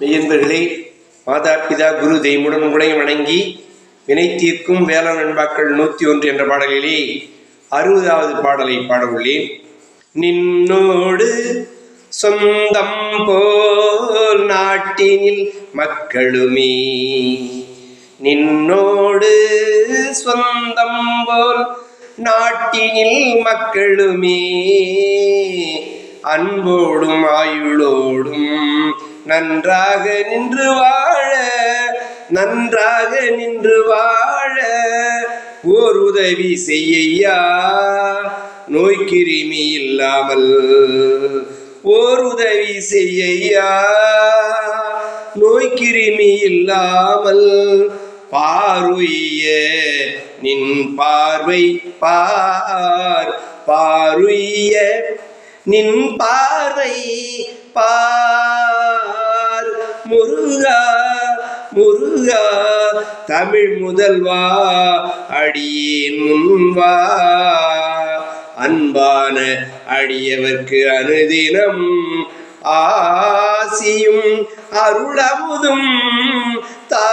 மெய்யன்பர்களே மாதா பிதா குரு தெய்வமுடன் உங்களை வணங்கி வினை தீர்க்கும் வேளாண் நண்பாக்கள் நூற்றி ஒன்று என்ற பாடலிலே அறுபதாவது பாடலை பாடவுள்ளேன். நின்னோடு சொந்தம் போல் நாட்டினில் மக்களுமே நின்னோடு சொந்தம் போல் நாட்டினில் மக்களுமே அன்போடும் ஆயுளோடும் நன்றாக நின்று வாழ நன்றாக நின்று வாழ. ஓர் உதவி செய்யையா நோய்க்கிருமி இல்லாமல். ஓர் உதவி செய்யா நோய்க்கிருமி இல்லாமல். பாருய நின் பார்வை பார். பாருய நின் பார்வை பார். முருகா முருகா தமிழ் முதல்வா அடியேன் முன்வா. அன்பான அடியவர்க்கு அனுதினம் ஆசியும் அருளமுதும் தா.